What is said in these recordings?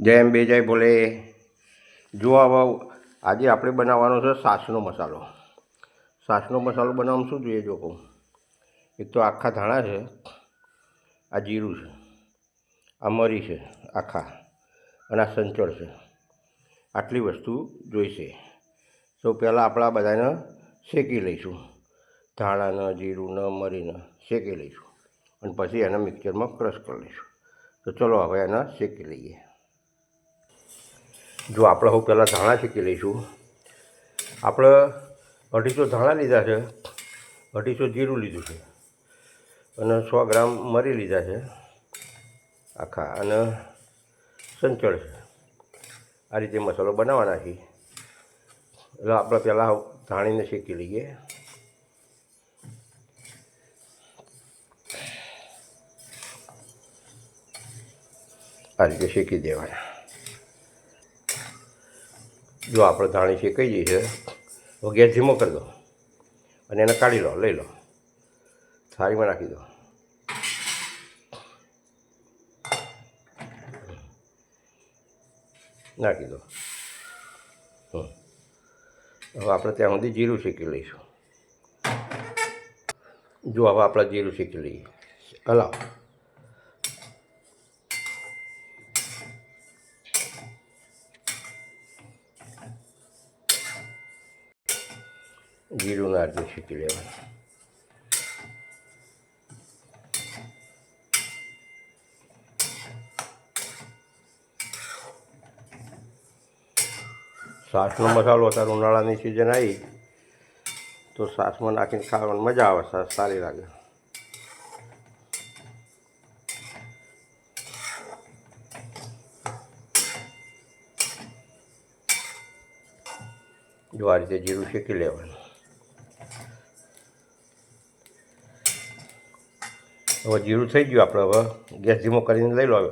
જય એમ બે, જય બોલે જો હવે આજે આપણે બનાવવાનો છે સાસનો મસાલો. સાસનો મસાલો બનાવવામાં શું જોઈએ જો કહું? એક તો આખા ધાણા છે, આ જીરું છે, આ મરી છે, આખા, અને આ સંચળ છે. આટલી વસ્તુ જોઈશે. સૌ પહેલાં આપણા બધાને શેકી લઈશું. ધાણાને જીરુંને મરીને શેકી લઈશું. અને પછી એને મિક્સરમાં ક્રશ કરી લઈશું. તો ચલો હવે એને શેકી લઈએ. જો આપણે હું પહેલાં ધાણા શેકી લઈશું. આપણે અઢીસો ધાણા લીધા છે. અઢીસો જીરું લીધું છે. અને સો ગ્રામ મરી લીધા છે. આખા અને સંચળ છે. આ રીતે મસાલો બનાવવાના છે. એટલે આપણે પહેલાં ધાણીને શેકી લઈએ. આ રીતે શેકી દેવાના જો આપણે ધાણી છે કહી છે, તો ગેસ ધીમો કરી દો. અને એને કાઢી લો, લઈ લો. થાળીમાં નાખી દો. નાખી દો. હવે આપણે ત્યાં સુધી જીરું શેકી લઈશું. જો હવે આપણે જીરું શેકી લઈએ. હલાવો. જીરું નાખી શીખી લેવાનું સાસનો મસાલો અત્યારે ઉનાળાની સિઝન આવી તો સાસમાં નાખીને ખાવાની મજા આવે, સાસ સારી લાગે. જો આ રીતે જીરું શેકી લેવાનું. હવે જીરું થઈ ગયું આપણે હવે ગેસ ધીમો કરીને લઈ લો હવે.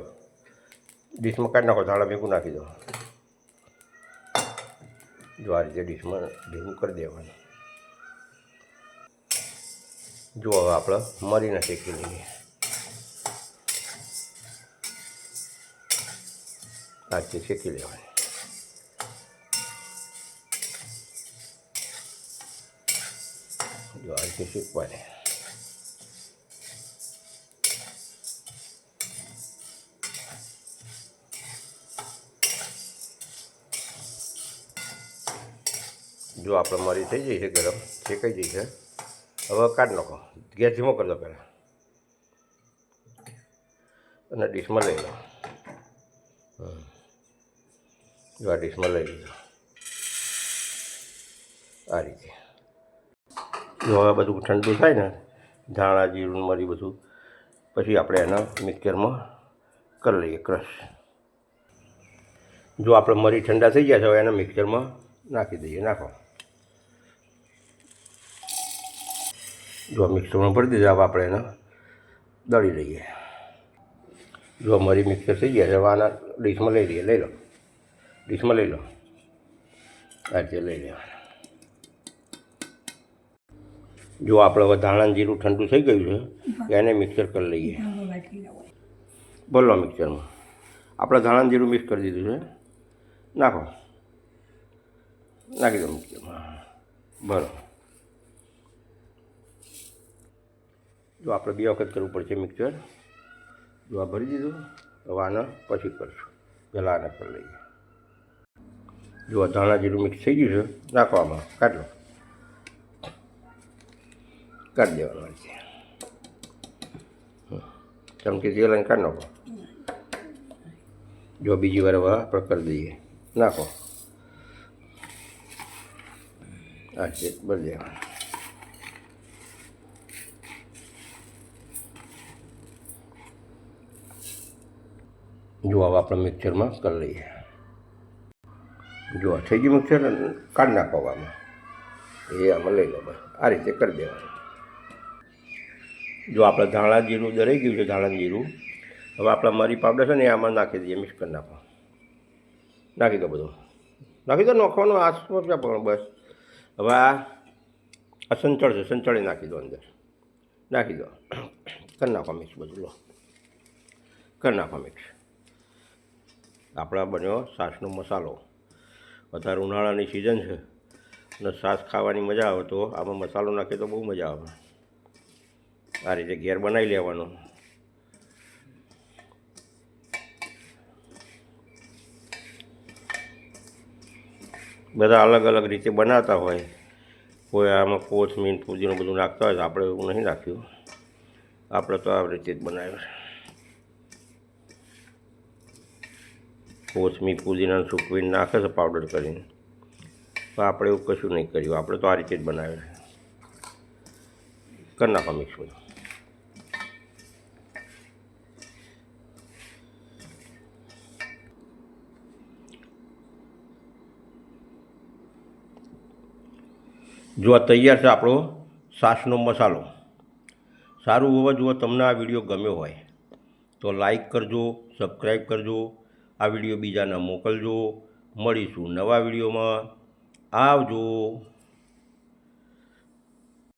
ડીશમાં કાઢી નાખો, ધાણા ભેગું નાખી દો. જો આ રીતે ડીશમાં ભેગું કરી દેવાનું. જો હવે આપણે મરીને શેકી લઈએ. આ શેકી લેવાની. જો આ રીતે શેકવાની. જો આપણે મરી થઈ જાય છે ગરમ, શેકાઈ જાય છે હવે કાઢી નાખો. ગેસ ધીમો કરી દો પહેલાં? અને ડીશમાં લઈ લો. જો આ ડીશમાં લઈ લીધો. આ રીતે. જો હવે બધું ઠંડુ થાય ને, ધાણા, જીરું, મરી બધું, પછી આપણે એના મિક્સરમાં કરી લઈએ ક્રશ. જો આપણે મરી ઠંડા થઈ ગયા છે, હવે એના મિક્સરમાં નાખી દઈએ. નાખો. જો મિક્સરમાં ભરી દીધા હવે આપણે એને. દળી લઈએ. જો મરી મિક્સર થઈ ગયા હવે ડીશમાં લઈ લઈએ, લઈ લો. ડીશમાં લઈ લો. આ રીતે લઈ લેવાના. જો આપણે હવે ધાણા જીરું ઠંડુ થઈ ગયું છે એને મિક્સર કરી લઈએ. બોલો મિક્સરમાં. આપણે ધાણા જીરું મિક્સ કરી દીધું છે. નાખો. નાખી દો મિક્સરમાં. બરાબર જો આપણે બે વખત કરવું પડશે મિક્સર, જો આ ભરી દીધું હવે આને પછી કરશું. પહેલાં આને કરી લઈએ. જો ધાણા જીરું મિક્સ થઈ ગયું છે, નાખવામાં. કાઢો કાઢ દેવાનું છે ચમચી તેલ અને કાઢ નાખો. જો બીજી વાર હવે આપણે કરી દઈએ. નાખો. આ છે ભરી દેવાનું. જો હવે આપણે મિક્સરમાં કરી લઈએ. જો થઈ ગયું મિક્સર કાઢી નાખવામાં એ આમાં લઈ લો બસ. આ રીતે કરી દેવાનું. જો આપણે ધાણા જીરું દરાઈ ગયું છે ધાણા જીરું, હવે આપણા મરી પાવડર છે ને એ આમાં નાખી દઈએ મિક્સ કરી નાખો. નાખી દો બધું. નાખી દો નાખવાનો આસપાસ પણ બસ. હવે આ સંચળ છે સંચળે નાખી દો અંદર. નાખી દો. કરી નાખો મિક્સ બધું, લો. કરી નાખો મિક્સ આપણા બન્યો છાશનો મસાલો. અત્યારે ઉનાળાની સિઝન છે. અને છાશ ખાવાની મજા આવે તો આમાં મસાલો નાખીએ તો બહુ મજા આવે. આ રીતે ઘેર બનાવી લેવાનો. બધા અલગ અલગ રીતે બનાવતા હોય. કોઈ આમાં કોથમીર ફુદીનો બધું નાખતા હોય તો આપણે એવું નહીં નાખ્યું. આપણે તો આ રીતે જ બનાવ્યું. કોથમીર પુદીના સૂકવીને નાખે છે પાવડર કરીને. તો આપણે એવું કશું નહીં કર્યું. આપણે તો આ રીતે જ બનાવ્યું કરી નાખો મિક્સ બધું. જો આ તૈયાર છે આપણો સાસનો મસાલો. સારું હોવા જો તમને આ વીડિયો ગમ્યો હોય તો લાઈક કરજો સબસ્ક્રાઈબ કરજો આ વીડિયો બીજાને મોકલજો. મળીશું નવા વિડીયોમાં. આવજો.